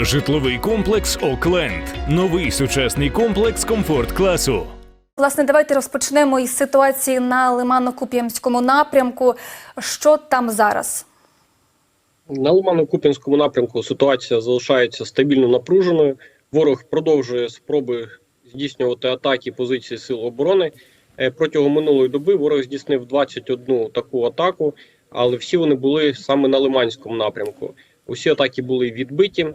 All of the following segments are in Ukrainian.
Житловий комплекс Окленд. Новий сучасний комплекс комфорт класу. Власне, давайте розпочнемо із ситуації на Лимано-Куп'янському напрямку. Що там зараз? На Лимано-Куп'янському напрямку ситуація залишається стабільно напруженою. Ворог продовжує спроби здійснювати атаки позиції сил оборони. Е, Протягом минулої доби ворог здійснив 21 таку атаку, але всі вони були саме на Лиманському напрямку. Усі атаки були відбиті.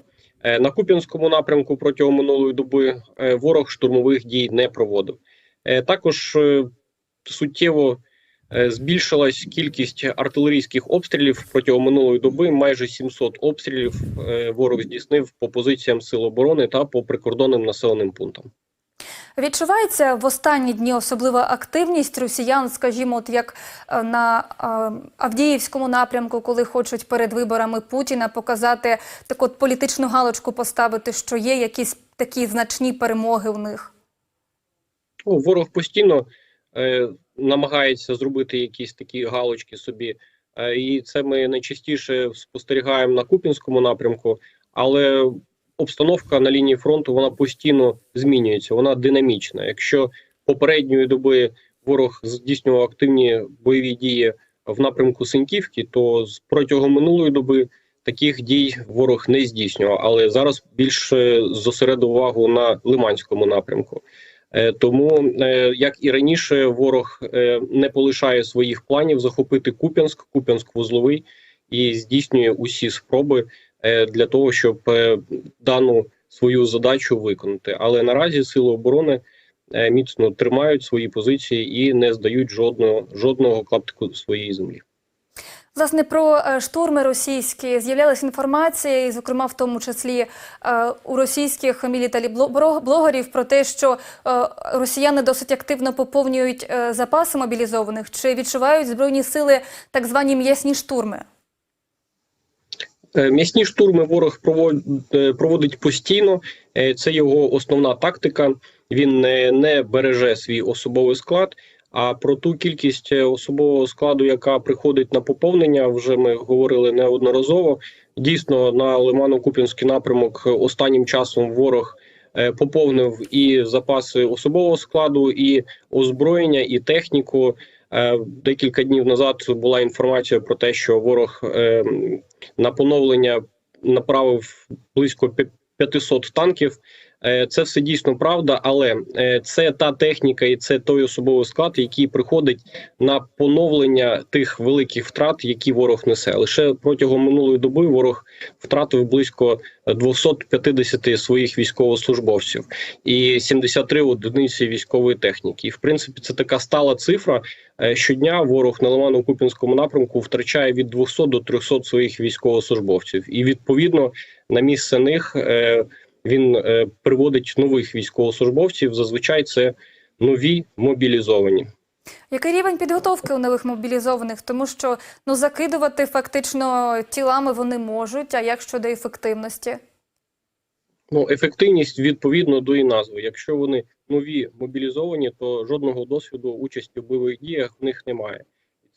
Е, На Куп'янському напрямку протягом минулої доби е, ворог штурмових дій не проводив. Е, Також суттєво Збільшилась кількість артилерійських обстрілів протягом минулої доби. Майже 700 обстрілів ворог здійснив по позиціям сил оборони та по прикордонним населеним пунктам. Відчувається в останні дні особлива активність росіян, скажімо, от як е, на е, Авдіївському напрямку, коли хочуть перед виборами Путіна показати таку політичну галочку поставити, що є якісь такі значні перемоги в них. Ну, ворог постійно е, намагається зробити якісь такі галочки собі, е, і це ми найчастіше спостерігаємо на Купінському напрямку, але обстановка на лінії фронту вона постійно змінюється, вона динамічна. Якщо попередньої доби ворог здійснював активні бойові дії в напрямку Синьківки, то з протягом минулої доби таких дій ворог не здійснював, але зараз більше зосередив увагу на Лиманському напрямку. Е, Тому, е, як і раніше, ворог е, не полишає своїх планів захопити Куп'янськ, Куп'янськ-Вузловий і здійснює усі спроби для того, щоб е, дану свою задачу виконати. Але наразі сили оборони е, міцно тримають свої позиції і не здають жодного жодного клаптику своєї землі. Власне, про е, штурми російські з'являлася інформація, і, зокрема, в тому числі е, у російських мілітарі блогерів про те, що е, росіяни досить активно поповнюють е, запаси мобілізованих. Чи відчувають збройні сили так звані м'ясні штурми? Е, М'ясні штурми ворог проводить, проводить постійно. Е, Це його основна тактика. Він не, береже свій особовий склад. А про ту кількість е, особового складу, яка приходить на поповнення, вже ми говорили неодноразово. Дійсно, на Лимано-Куп'янський напрямок останнім часом ворог е, поповнив і запаси особового складу, і озброєння, і техніку. Е, Декілька днів назад була інформація про те, що ворог е, на поновлення направив близько пі- 500 танків. Е, Це все дійсно правда, але е, це та техніка і це той особовий склад, який приходить на поновлення тих великих втрат, які ворог несе. Лише протягом минулої доби ворог втратив близько 250 своїх військовослужбовців і 73 одиниці військової техніки. І в принципі, це така стала цифра. Е, Щодня ворог на Лимано-Купінському напрямку втрачає від 200 до 300 своїх військовослужбовців, і відповідно на місце них він е, приводить нових військовослужбовців. Зазвичай це нові мобілізовані. Який рівень підготовки у нових мобілізованих? Тому що ну закидувати фактично тілами вони можуть. А як щодо ефективності? Ну, ефективність відповідно до і назви. Якщо вони нові мобілізовані, то жодного досвіду участі в бойових діях в них немає.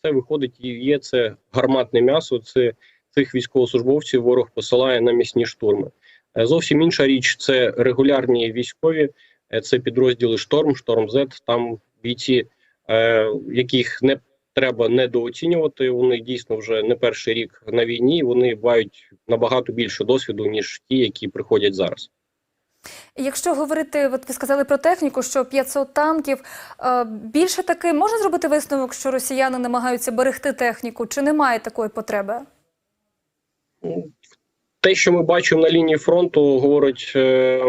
Це виходить і є це гарматне м'ясо. Це цих військовослужбовців ворог посилає на м'ясні штурми. Е, Зовсім інша річ це регулярні військові, е, це підрозділи Шторм, Шторм З. Там бійці, е, яких не треба недооцінювати. Вони дійсно вже не перший рік на війні. Вони мають набагато більше досвіду ніж ті, які приходять зараз. Якщо говорити, от ви сказали про техніку, що 500 танків, більше таки можна зробити висновок, що росіяни намагаються берегти техніку, чи немає такої потреби? Те, що ми бачимо на лінії фронту, говорить е,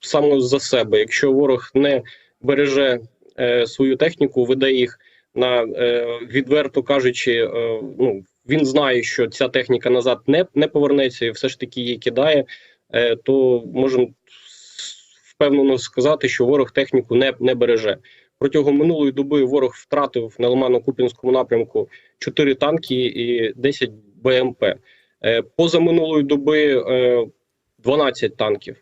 саме за себе. Якщо ворог не береже е, свою техніку, веде їх на е, відверто кажучи, е, ну він знає, що ця техніка назад не, не повернеться, і все ж таки її кидає, е, то можемо впевнено сказати, що ворог техніку не, не береже. Протягом минулої доби ворог втратив на Лимано-Купінському напрямку 4 танки і 10 БМП. Е, Поза минулої доби е, 12 танків.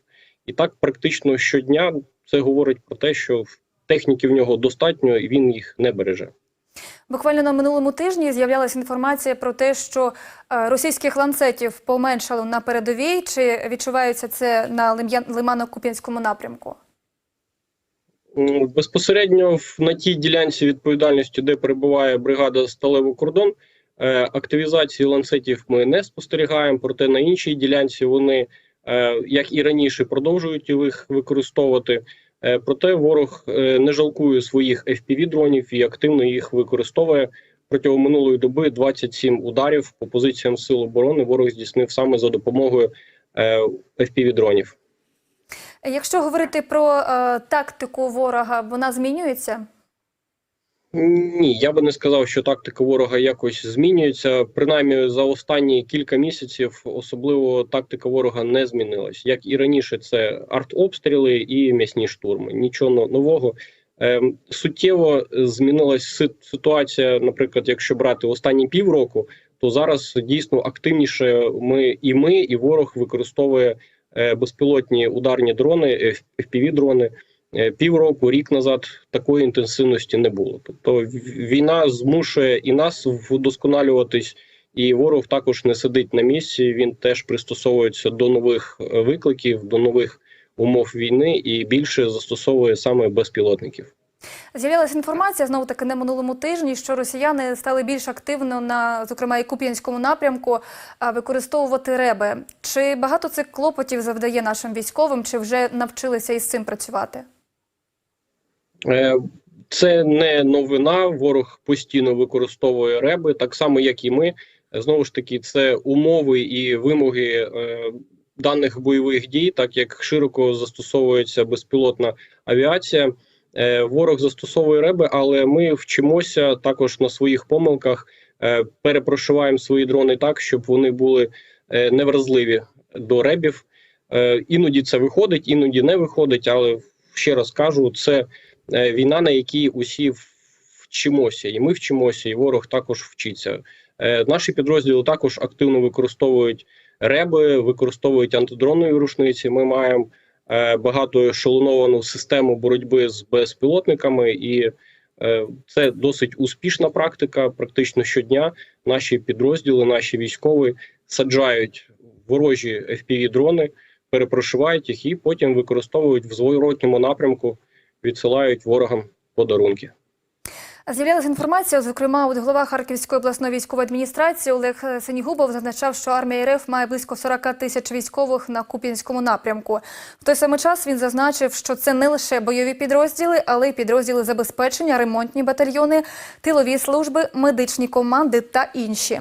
І так практично щодня це говорить про те, що техніки в нього достатньо і він їх не береже. Буквально на минулому тижні з'являлася інформація про те, що е, російських ланцетів поменшало на передовій. Чи відчувається це на Лимано-Куп'янському напрямку? Безпосередньо в- на тій ділянці відповідальності, де перебуває бригада Сталевий кордон, е, активізації ланцетів ми не спостерігаємо. Проте на іншій ділянці вони, е, як і раніше, продовжують їх використовувати. Е, Проте ворог не жалкує своїх fpv дронів і активно їх використовує. Протягом минулої доби 27 ударів по позиціям сил оборони ворог здійснив саме за допомогою fpv дронів. Якщо говорити про е, тактику ворога, вона змінюється? Ні, я би не сказав, що тактика ворога якось змінюється. Принаймні за останні кілька місяців особливо тактика ворога не змінилась. Як і раніше, це артобстріли і м'ясні штурми. Нічого нового. Ем, суттєво змінилась ситуація. Наприклад, якщо брати останні півроку, то зараз дійсно активніше ми і ми, і ворог використовує е, безпілотні ударні дрони, fpv дрони. Е, Півроку, рік назад такої інтенсивності не було. Тобто війна змушує і нас вдосконалюватись, і ворог також не сидить на місці. Він теж пристосовується до нових е, викликів, до нових умов війни і більше застосовує саме безпілотників. З'являлася інформація знову таки на минулому тижні, що росіяни стали більш активно на, зокрема, і Куп'янському напрямку використовувати реби. Чи багато цих клопотів завдає нашим військовим, чи вже навчилися із цим працювати? Е, Це не новина. Ворог постійно використовує реби, так само як і ми. Знову ж таки, це умови і вимоги е, даних бойових дій, так як широко застосовується безпілотна авіація. Е, Ворог застосовує реби, але ми вчимося також на своїх помилках. Перепрошиваємо свої дрони так, щоб вони були е, невразливі до ребів. Іноді це виходить, іноді не виходить. Але ще раз кажу, це війна, на якій усі вчимося, і ми вчимося, і ворог також вчиться. Е, Наші підрозділи також активно використовують реби, використовують антидронові рушниці. Ми маємо е, багато ешелоновану систему боротьби з безпілотниками, і е, це досить успішна практика. Практично щодня наші підрозділи, наші військові саджають ворожі fpv дрони, перепрошивають їх і потім використовують в зворотньому напрямку, відсилають ворогам подарунки. З'являлася інформація, зокрема, от голова Харківської обласної військової адміністрації Олег Сенігубов зазначав, що армія РФ має близько 40 тисяч військових на Куп'янському напрямку. В той самий час він зазначив, що це не лише бойові підрозділи, але й підрозділи забезпечення, ремонтні батальйони, тилові служби, медичні команди та інші.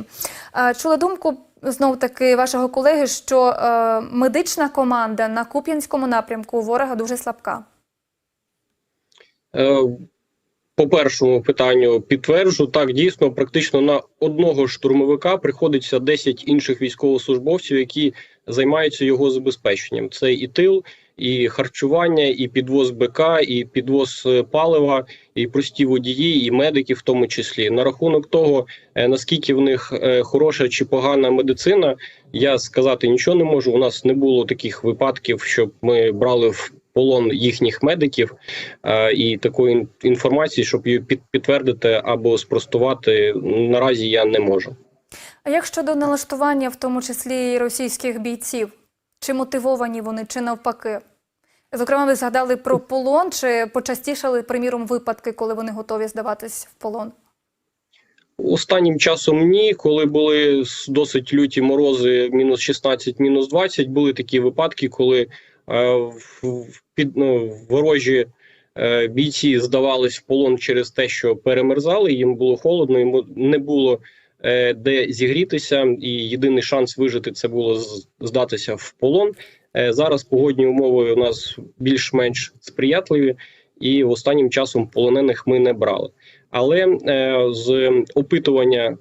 Чула думку знов таки вашого колеги, що е, медична команда на Куп'янському напрямку ворога дуже слабка. Е, По першому питанню підтверджу, так дійсно практично на одного штурмовика приходиться 10 інших військовослужбовців, які займаються його забезпеченням. Це і тил, і харчування, і підвоз БК, і підвоз е, палива, і прості водії, і медики, в тому числі. На рахунок того, е, наскільки в них хороша чи погана медицина, я сказати нічого не можу. У нас не було таких випадків, щоб ми брали в полон їхніх медиків е, і такої інформації, щоб її під, підтвердити або спростувати, наразі я не можу. А як щодо налаштування, в тому числі і російських бійців? Чи мотивовані вони, чи навпаки? Зокрема, ви згадали про полон, чи почастішали, приміром, випадки, коли вони готові здаватись в полон? Останнім часом ні, коли були досить люті морози, мінус 16, мінус 20, були такі випадки, коли під ну, ворожі е, бійці здавались в полон через те, що перемерзали, їм було холодно, їм не було е, де зігрітися, і єдиний шанс вижити це було здатися в полон. Е, зараз погодні умови у нас більш-менш сприятливі, і останнім часом полонених ми не брали. Але е, з опитування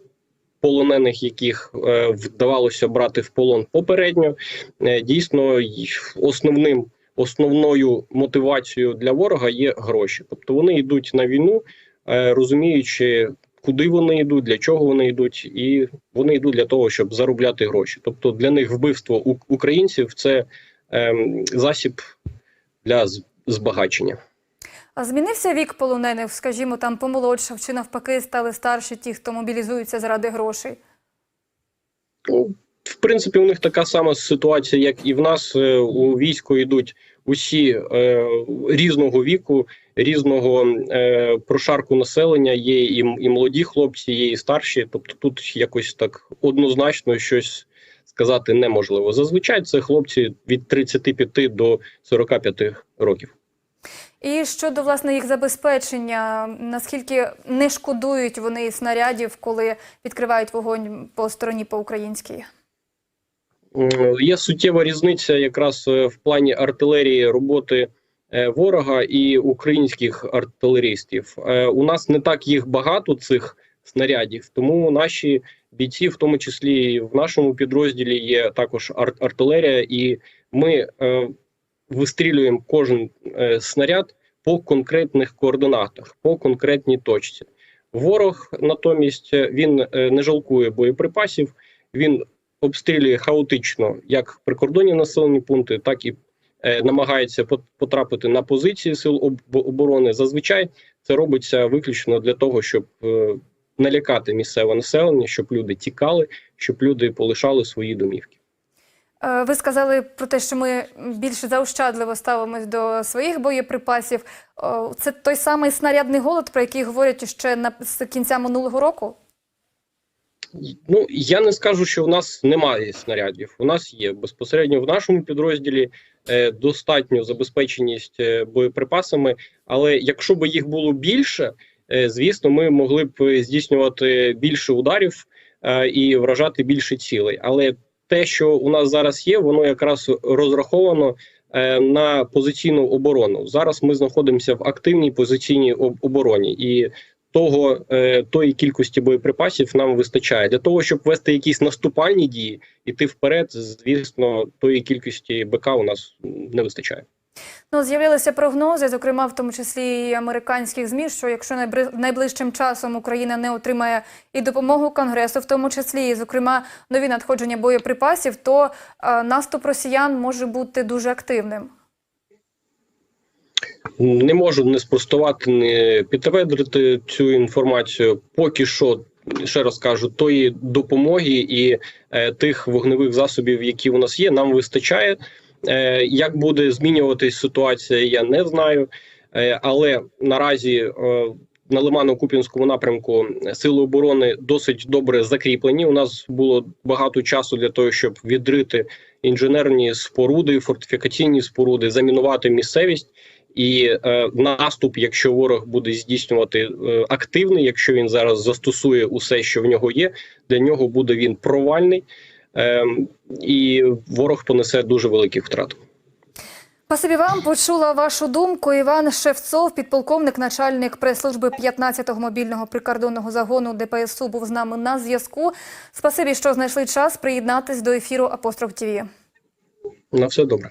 полонених, яких е, вдавалося брати в полон попередньо, е, дійсно основним основною мотивацією для ворога є гроші. Тобто вони йдуть на війну, е, розуміючи, куди вони йдуть, для чого вони йдуть, і вони йдуть для того, щоб заробляти гроші. Тобто для них вбивство українців це ем, засіб для збагачення. А змінився вік полонених, скажімо, там помолодшав чи навпаки стали старші ті, хто мобілізується заради грошей? Ну, в принципі, у них така сама ситуація, як і в нас. Е, У військо йдуть усі е, різного віку, різного е, прошарку населення. Є і, і молоді хлопці, є і старші. Тобто тут якось так однозначно щось сказати неможливо. Зазвичай це хлопці від 35 до 45 років. І щодо власне їх забезпечення, наскільки не шкодують вони снарядів, коли відкривають вогонь по стороні по українській? Є суттєва різниця якраз е, в плані артилерії роботи е, ворога і українських артилерістів. Е, У нас не так їх багато цих снарядів, тому наші бійці, в тому числі в нашому підрозділі, є також ар- артилерія, і ми е, вистрілюємо кожен е, снаряд по конкретних координатах, по конкретній точці. Ворог натомість е, він е, не жалкує боєприпасів. Він обстрілює хаотично як прикордонні населені пункти, так і намагається пот- потрапити на позиції сил оборони. Зазвичай це робиться виключно для того, щоб налякати місцеве населення, щоб люди тікали, щоб люди полишали свої домівки. Е, Ви сказали про те, що ми більш заощадливо ставимось до своїх боєприпасів. Це той самий снарядний голод, про який говорять ще на з кінця минулого року. Ну я не скажу, що в нас немає снарядів. У нас є безпосередньо в нашому підрозділі е, достатньо забезпеченість е, боєприпасами. Але якщо б їх було більше, е, звісно, ми могли б е, здійснювати більше ударів е, і вражати більше цілей. Але те, що у нас зараз є, воно якраз розраховано е, на позиційну оборону. Зараз ми знаходимося в активній позиційній обороні і того е, тої кількості боєприпасів нам вистачає для того, щоб вести якісь наступальні дії, іти вперед. Звісно, тої кількості БК у нас не вистачає. Ну, з'явилися прогнози, зокрема, в тому числі і американських ЗМІ, що якщо найближчим часом Україна не отримає і допомогу Конгресу, в тому числі, і, зокрема, нові надходження боєприпасів, то е, наступ росіян може бути дуже активним. Не можу не спростувати, не підтвердити цю інформацію. Поки що ще раз кажу, тої допомоги і е, тих вогневих засобів, які у нас є, нам вистачає. Е, як буде змінюватись ситуація, я не знаю. Е, але наразі е, на Лимано-Куп'янському напрямку сили оборони досить добре закріплені. У нас було багато часу для того, щоб відрити інженерні споруди, фортифікаційні споруди, замінувати місцевість. І е, наступ, якщо ворог буде здійснювати е, активний, якщо він зараз застосує усе, що в нього є, для нього буде він провальний, і ворог понесе дуже великі втрати. Пасибі вам почула вашу думку. Іван Шевцов, підполковник, начальник прес-служби 15-го мобільного прикордонного загону ДПСУ, був з нами на зв'язку. Спасибі, що знайшли час приєднатись до ефіру Апостроф ТВ. На все добре.